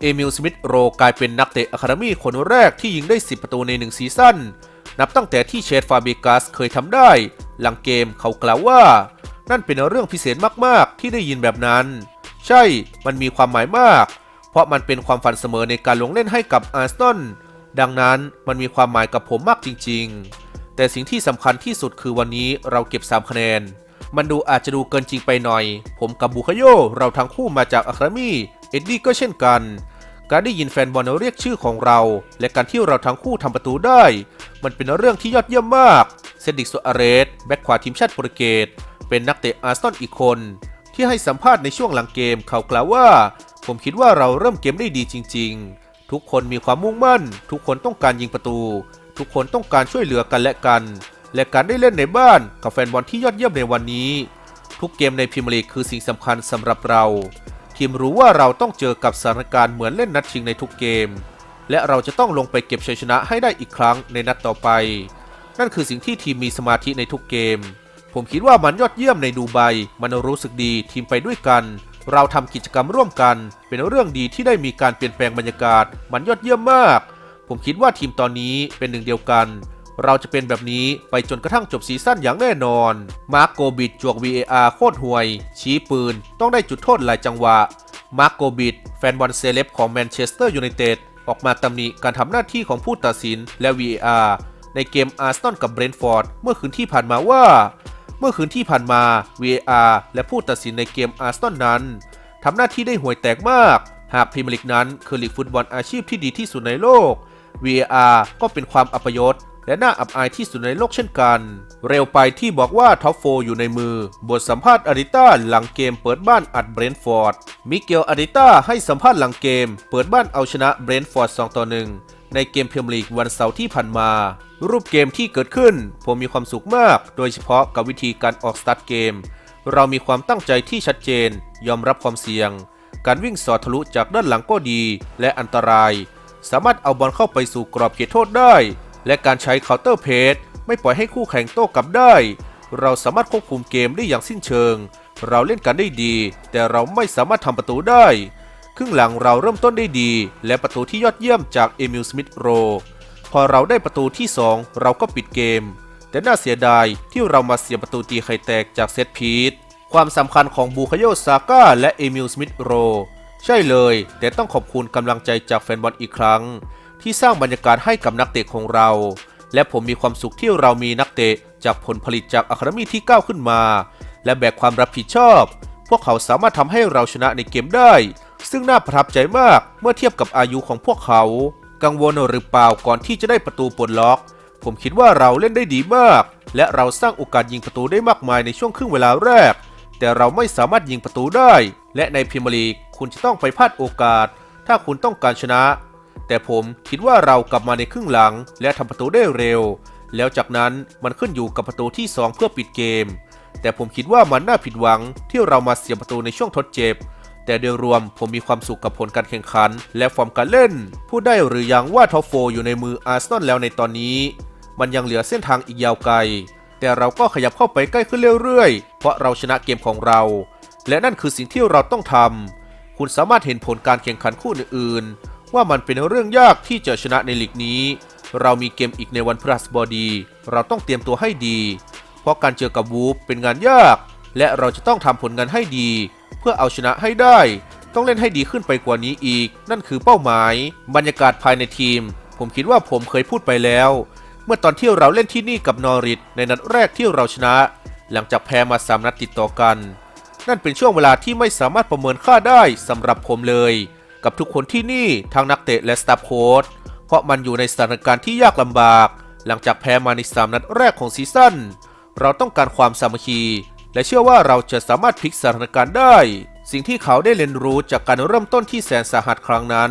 เอมิลสมิธโรกลายเป็นนักเตะอะคาเดมี่คนแรกที่ยิงได้ 10 ประตูใน 1 ซีซั่น นับตั้งแต่ที่เชดฟาเบกัสเคยทำได้ หลังเกมเขากล่าวว่า นั่นเป็นเรื่องพิเศษมากๆ ที่ได้ยินแบบนั้น ใช่ มันมีความหมายมาก เพราะมันเป็นความฝันเสมอในการลงเล่นให้กับอาร์เซนอลดังนั้นมันมีความหมายกับผมมากจริง ๆ แต่สิ่งที่สำคัญที่สุดคือวันนี้เราเก็บ 3 คะแนน มันดูอาจจะดูเกินจริงไปหน่อย ผมกับบุคโยเราทั้งคู่มาจากอะคาเดมี่ เอ็ดดี้ก็เช่นกัน การได้ยินแฟนบอลเรียกชื่อของเรา และการที่เราทั้งคู่ทำประตูได้ มันเป็นเรื่องที่ยอดเยี่ยมมากเซดิกโซอาเรสแบ็คขวาทีมชาติโปรตุเกสเป็นนักเตะอาร์เซนอลอีกคน ที่ให้สัมภาษณ์ในช่วงหลังเกมเขากล่าวว่า ผมคิดว่าเราเริ่มเกมได้ดีจริง ๆ ทุกคนมีความมุ่งมั่น ทุกคนต้องการยิงประตู ทุกคนต้องการช่วยเหลือกันและกัน และการได้เล่นในบ้านกับแฟนบอลที่ยอดเยี่ยมในวันนี้ ทุกเกมในพรีเมียร์ลีกคือสิ่งสำคัญสำหรับเรา ทีมรู้ว่าเราต้องเจอกับสถานการณ์เหมือนเล่นนัดชิงในทุกเกม และเราจะต้องลงไปเก็บชัยชนะให้ได้อีกครั้งในนัดต่อไป นั่นคือสิ่งที่ทีมมีสมาธิในทุกเกม ผมคิดว่ามันยอดเยี่ยมในดูไบมันรู้สึกดีทีมไปด้วยกัน เราทำกิจกรรมร่วมกัน เป็นเรื่องดีที่ได้มีการเปลี่ยนแปลงบรรยากาศ มันยอดเยี่ยมมาก ผมคิดว่าทีมตอนนี้เป็นหนึ่งเดียวกัน เราจะเป็นแบบนี้ไปจนกระทั่งจบซีซั่นอย่างแน่นอน มาร์กโกบิดจวก VAR โคตรห่วย ชี้ปืน ต้องได้จุดโทษหลายจังหวะ มาร์กโกบิดแฟนบอลเซเลบของแมนเชสเตอร์ยูไนเต็ดออกมาตำหนิการทำหน้าที่ของผู้ตัดสินและ VAR ในเกมอาร์เซนอลกับเบรนท์ฟอร์ดเมื่อคืนที่ผ่านมาว่า เมื่อคืนที่ผ่านมา VAR และผู้ตัดสินในเกมอาร์เซนอลนั้นทำหน้าที่ได้ห่วยแตกมาก หากพรีเมียร์ลีกนั้นคือลีกฟุตบอลอาชีพที่ดีที่สุดในโลก VAR ก็เป็นความอัปยศ และน่าอับอายที่สุดในโลกเช่นกัน เร็วไปที่บอกว่าท็อปโฟอยู่ในมือ บทสัมภาษณ์อาริต้าหลังเกมเปิดบ้านอัดเบรนท์ฟอร์ด มิเกลอาริต้าให้สัมภาษณ์หลังเกม เปิดบ้านเอาชนะเบรนท์ฟอร์ด 2 ต่อ 1 ในเกมพรีเมียร์ลีกวันเสาร์ที่ผ่านมา รูปเกมที่เกิดขึ้น ผมมีความสุขมาก โดยเฉพาะกับวิธีการออกสตาร์ทเกม เรามีความตั้งใจที่ชัดเจน ยอมรับความเสี่ยง การวิ่งสอดทะลุจากด้านหลังก็ดี และอันตราย สามารถเอาบอลเข้าไปสู่กรอบเขตโทษได้ และการใช้เคาน์เตอร์เพสไม่ปล่อยให้คู่แข่งโต้กลับได้ เราสามารถควบคุมเกมได้อย่างสิ้นเชิง เราเล่นกันได้ดี แต่เราไม่สามารถทำประตูได้ ครึ่งหลังเราเริ่มต้นได้ดี และประตูที่ยอดเยี่ยมจากเอมิลสมิธโรพอเราได้ประตูที่ 2 เราก็ปิดเกม แต่น่าเสียดายที่เรามาเสียประตูตีไข่แตกจากเซตพีทความสำคัญของบูคาโยซาก้าและเอมิลสมิธโรใช่เลย แต่ต้องขอบคุณกำลังใจจากแฟนบอลอีกครั้ง ที่สร้างบรรยากาศให้กับนักเตะของเรา และผมมีความสุขที่เรามีนักเตะจากผลผลิตจากอะคาเดมี่ที่ก้าวขึ้นมา และแบกความรับผิดชอบ พวกเขาสามารถทำให้เราชนะในเกมได้ ซึ่งน่าประทับใจมากเมื่อเทียบกับอายุของพวกเขา กังวลหรือเปล่าก่อนที่จะได้ประตูปลดล็อก ผมคิดว่าเราเล่นได้ดีมาก และเราสร้างโอกาสยิงประตูได้มากมายในช่วงครึ่งเวลาแรก แต่เราไม่สามารถยิงประตูได้ และในพรีเมียร์ลีกคุณจะต้องไปพลาดโอกาส ถ้าคุณต้องการชนะ แต่ผมคิดว่าเรากลับมาในครึ่งหลัง และทำประตูได้เร็ว แล้วจากนั้นมันขึ้นอยู่กับประตูที่ 2 เพื่อปิดเกม แต่ผมคิดว่ามันน่าผิดหวังที่เรามาเสียประตูในช่วงทดเจ็บ แต่โดยรวมผมมีความสุขกับผลการแข่งขัน และฟอร์มการเล่น พูดได้หรือยังว่าท็อปโฟอยู่ในมืออาร์เซนอลแล้วในตอนนี้ มันยังเหลือเส้นทางอีกยาวไกล แต่เราก็ขยับเข้าไปใกล้ขึ้นเรื่อยๆ เพราะเราชนะเกมของเรา และนั่นคือสิ่งที่เราต้องทำคุณสามารถเห็นผลการแข่งขันคู่อื่นๆ ว่ามันเป็นเรื่องยากที่จะชนะในลีกนี้ เรามีเกมอีกในวันพฤหัสบดี เราต้องเตรียมตัวให้ดี เพราะการเจอกับวูฟเป็นงานยาก และเราจะต้องทำผลงานให้ดี เพื่อเอาชนะให้ได้ ต้องเล่นให้ดีขึ้นไปกว่านี้อีก นั่นคือเป้าหมาย บรรยากาศภายในทีม ผมคิดว่าผมเคยพูดไปแล้ว เมื่อตอนที่เราเล่นที่นี่กับนอริทในนัดแรกที่เราชนะ หลังจากแพ้มาสามนัดติดต่อกัน นั่นเป็นช่วงเวลาที่ไม่สามารถประเมินค่าได้สำหรับผมเลย กับทุกคนที่นี่ทั้งนักเตะและสตาฟโค้ชเพราะมันอยู่ในสถานการณ์ที่ยากลำบาก หลังจากแพ้มาในสามนัดแรกของซีซั่นเราต้องการความสามัคคี และเชื่อว่าเราจะสามารถพลิกสถานการณ์ได้ สิ่งที่เขาได้เรียนรู้จากการเริ่มต้นที่แสนสาหัสครั้งนั้น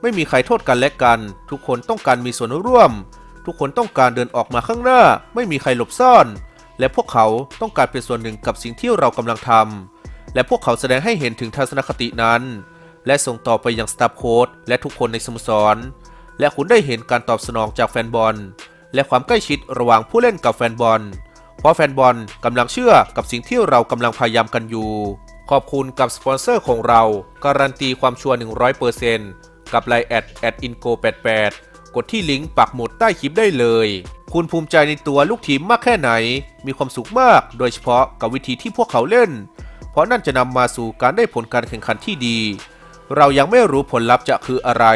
ไม่มีใครโทษกันและกัน ทุกคนต้องการมีส่วนร่วม ทุกคนต้องการเดินออกมาข้างหน้า ไม่มีใครหลบซ่อน และพวกเขาต้องการเป็นส่วนหนึ่งกับสิ่งที่เรากำลังทำและพวกเขาแสดงให้เห็นถึงทัศนคตินั้น และส่งต่อไปยังสตาฟโค้ดและทุกคนในสโมสร และคุณได้เห็นการตอบสนองจากแฟนบอล และความใกล้ชิดระหว่างผู้เล่นกับแฟนบอล เพราะแฟนบอลกำลังเชื่อกับสิ่งที่เรากำลังพยายามกันอยู่ ขอบคุณกับสปอนเซอร์ของเรา การันตีความชัวร์100%กับไลน์แอดแอดอินโก88กดที่ลิงก์ปักหมุดใต้คลิปได้เลย คุณภูมิใจในตัวลูกทีมมากแค่ไหน มีความสุขมาก โดยเฉพาะกับวิธีที่พวกเขาเล่น เพราะนั่นจะนำมาสู่การได้ผลการแข่งขันที่ดี เรายังไม่รู้ผลลัพธ์จะคืออะไร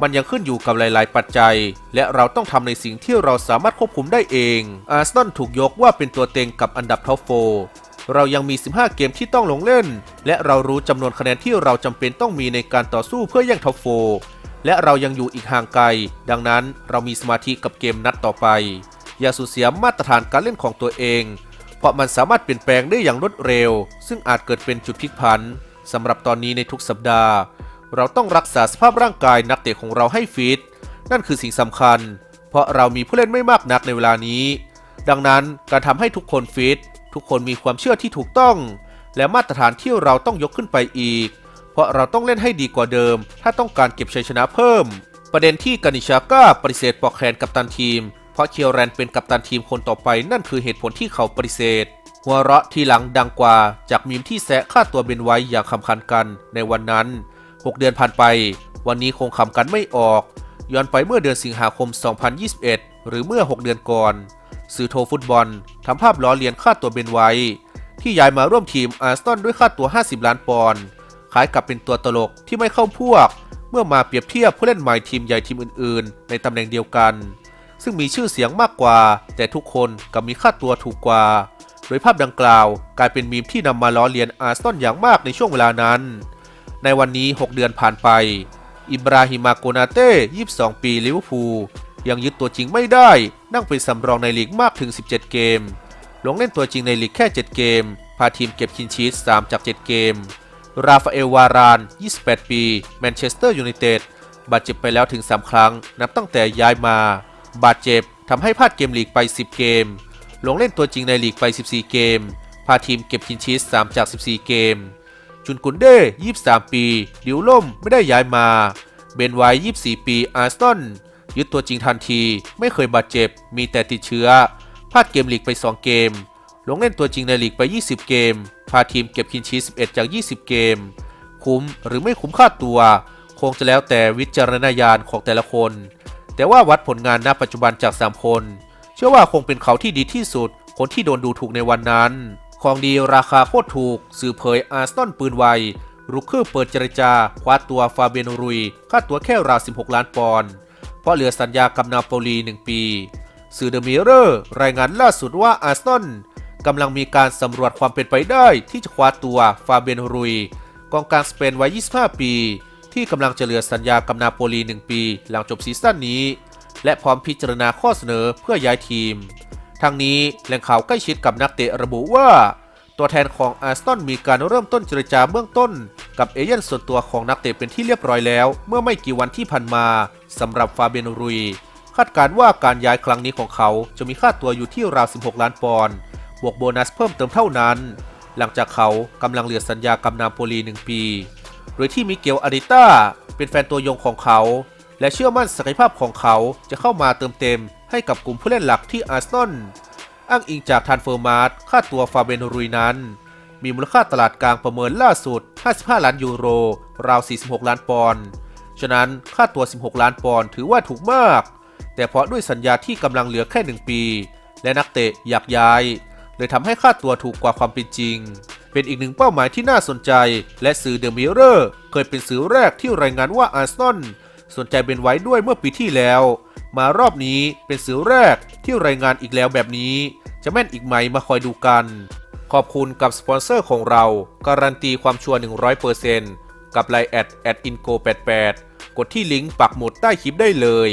มันยังขึ้นอยู่กับหลาย ๆ ปัจจัย และเราต้องทำในสิ่งที่เราสามารถควบคุมได้เอง อาร์เซนอลถูกยกว่าเป็นตัวเต็งกับอันดับท็อปโฟร์เรายังมี 15 เกมที่ต้องลงเล่น และเรารู้จำนวนคะแนนที่เราจำเป็นต้องมีในการต่อสู้เพื่อแย่งท็อปโฟร์และเรายังอยู่อีกห่างไกล ดังนั้นเรามีสมาธิกับเกมนัดต่อไป อย่าสูญเสียมาตรฐานการเล่นของตัวเอง เพราะมันสามารถเปลี่ยนแปลงได้อย่างรวดเร็ว ซึ่งอาจเกิดเป็นจุดพลิกผัน สำหรับตอนนี้ในทุกสัปดาห์ เราต้องรักษาสภาพร่างกายนักเตะของเราให้ฟิต นั่นคือสิ่งสำคัญ เพราะเรามีผู้เล่นไม่มากนักในเวลานี้ ดังนั้นการทำให้ทุกคนฟิต ทุกคนมีความเชื่อที่ถูกต้อง และมาตรฐานที่เราต้องยกขึ้นไปอีก เพราะเราต้องเล่นให้ดีกว่าเดิม ถ้าต้องการเก็บชัยชนะเพิ่ม ประเด็นที่กานิชาก้าปฏิเสธปอกแขนกัปตันทีม เพราะเคียวแรนเป็นกัปตันทีมคนต่อไปนั่นคือเหตุผลที่เขาปฏิเสธ หัวเราะทีหลังดังกว่าจากมีมที่แซะค่าตัวเบนไว้อย่างคำคันกันในวันนั้น 6 เดือนผ่านไป วันนี้คงคำกันไม่ออก ย้อนไปเมื่อเดือนสิงหาคม 2021 หรือเมื่อ 6 เดือนก่อนสื่อโทรฟุตบอลทำภาพล้อเลียนค่าตัวเบนไว้ ที่ย้ายมาร่วมทีมอาร์เซนด้วยค่าตัว 50 ล้านปอนด์คล้ายกับเป็นตัวตลกที่ไม่เข้าพวก เมื่อมาเปรียบเทียบผู้เล่นใหม่ทีมใหญ่ทีมอื่น ๆ ในตำแหน่งเดียวกัน ซึ่งมีชื่อเสียงมากกว่า แต่ทุกคนกลับมีค่าตัวถูกกว่า ยภาพดังกล่าว กลายเป็นมีมที่นำมาล้อเลียนอาร์เซนอลอย่างมากในช่วงเวลานั้น ในวันนี้ 6 เดือนผ่านไป อิบราฮิมาโกนาเต้ 22 ปีลิเวอร์พูลยังยึดตัวจริงไม่ได้ นั่งเป็นสำรองในลีกมากถึง 17 เกม ลงเล่นตัวจริงในลีกแค่ 7 เกม พาทีมเก็บคินชีส3จาก 7 เกม ราฟาเอลวาราน 28 ปี แมนเชสเตอร์ยูไนเต็ด บาดเจ็บไปแล้วถึง 3 ครั้ง นับตั้งแต่ย้ายมา บาดเจ็บทำให้พลาดเกมลีกไป 10 เกม ลงเล่นตัวจริงในลีกไป 14 เกม พาทีมเก็บคินชีส 3 จาก 14 เกม จุนกุนเด้ 23 ปีดิวล่มไม่ได้ย้ายมา เบนไว24 ปีอาร์สตันยึดตัวจริงทันที ไม่เคยบาดเจ็บ มีแต่ติดเชื้อ พลาดเกมลีกไป 2 เกม ลงเล่นตัวจริงในลีกไป 20 เกม พาทีมเก็บคินชีส 11 จาก 20 เกม คุ้มหรือไม่คุ้มค่าตัว คงจะแล้วแต่วิจารณญาณของแต่ละคน แต่ว่าวัดผลงานณปัจจุบันจาก 3 คน ชื่อว่าคงเป็นเขาที่ดีที่สุด คนที่โดนดูถูกในวันนั้น ของดีราคาโคตรถูก สื่อเผยอาร์สตันปืนไวรุกคือเปิดเจรจา คว้าตัวฟาเบยนรุย ค่าตัวแค่ราว 16 ล้านปอนด์เพราะเหลือสัญญากับนาโปลี 1 ปี สื่อเดอะมิเรอร์ รายงานล่าสุดว่าอาร์สตันกำลังมีการสำรวจความเป็นไปได้ที่จะคว้าตัวฟาเบยนรุย กองกลางสเปนวัย 25 ปี ที่กำลังจะเหลือสัญญากับนาโปลี 1 ปี หลังจบซีซั่นนี้ และพร้อมพิจารณาข้อเสนอเพื่อย้ายทีมทางนี้แหล่งข่าวใกล้ชิดกับนักเตะระบุว่า ตัวแทนของอาร์สตันมีการเริ่มต้นเจรจาเบื้องต้น กับเอเย่นส่วนตัวของนักเตะเป็นที่เรียบร้อยแล้ว เมื่อไม่กี่วันที่ผ่านมาสำหรับฟาเบยนรุย คาดการณ์ว่าการย้ายครั้งนี้ของเขาจะมีค่าตัวอยู่ที่ราว 16 ล้านปอนด์บวกโบนัสเพิ่มเติมเท่านั้น หลังจากเขากำลังเหลือสัญญากับนาโปลี 1 ปี โดยที่มิเกลอาริต้าเป็นแฟนตัวยงของเขา และเชื่อมั่นศักยภาพของเขาจะเข้ามาเติมเต็มให้กับกลุ่มผู้เล่นหลักที่อาร์เซนอลอ้างอิงจากทันเฟอร์มาร์ค่าตัวฟาเบนรุยนั้น มีมูลค่าตลาดกลางประเมินล่าสุด 55 ล้านยูโร ราว 46 ล้านปอนด์ฉะนั้นค่าตัว 16 ล้านปอนด์ถือว่าถูกมาก แต่เพราะด้วยสัญญาที่กำลังเหลือแค่ 1 ปี และนักเตะอยากย้าย เลยทำให้ค่าตัวถูกกว่าความเป็นจริง เป็นอีกหนึ่งเป้าหมายที่น่าสนใจ และสื่อเดอะมิเรอร์เคยเป็นสื่อแรกที่รายงานว่าอาร์เซนอล สนใจเป็นไว้ด้วยเมื่อปีที่แล้ว มารอบนี้เป็นสื่อแรกที่รายงานอีกแล้วแบบนี้ จะแม่นอีกไหมมาคอยดูกัน ขอบคุณกับสปอนเซอร์ของเรา การันตีความชัวร์100%กับไลน์แอดแอดอินโก88กดที่ลิงก์ปักหมุดใต้คลิปได้เลย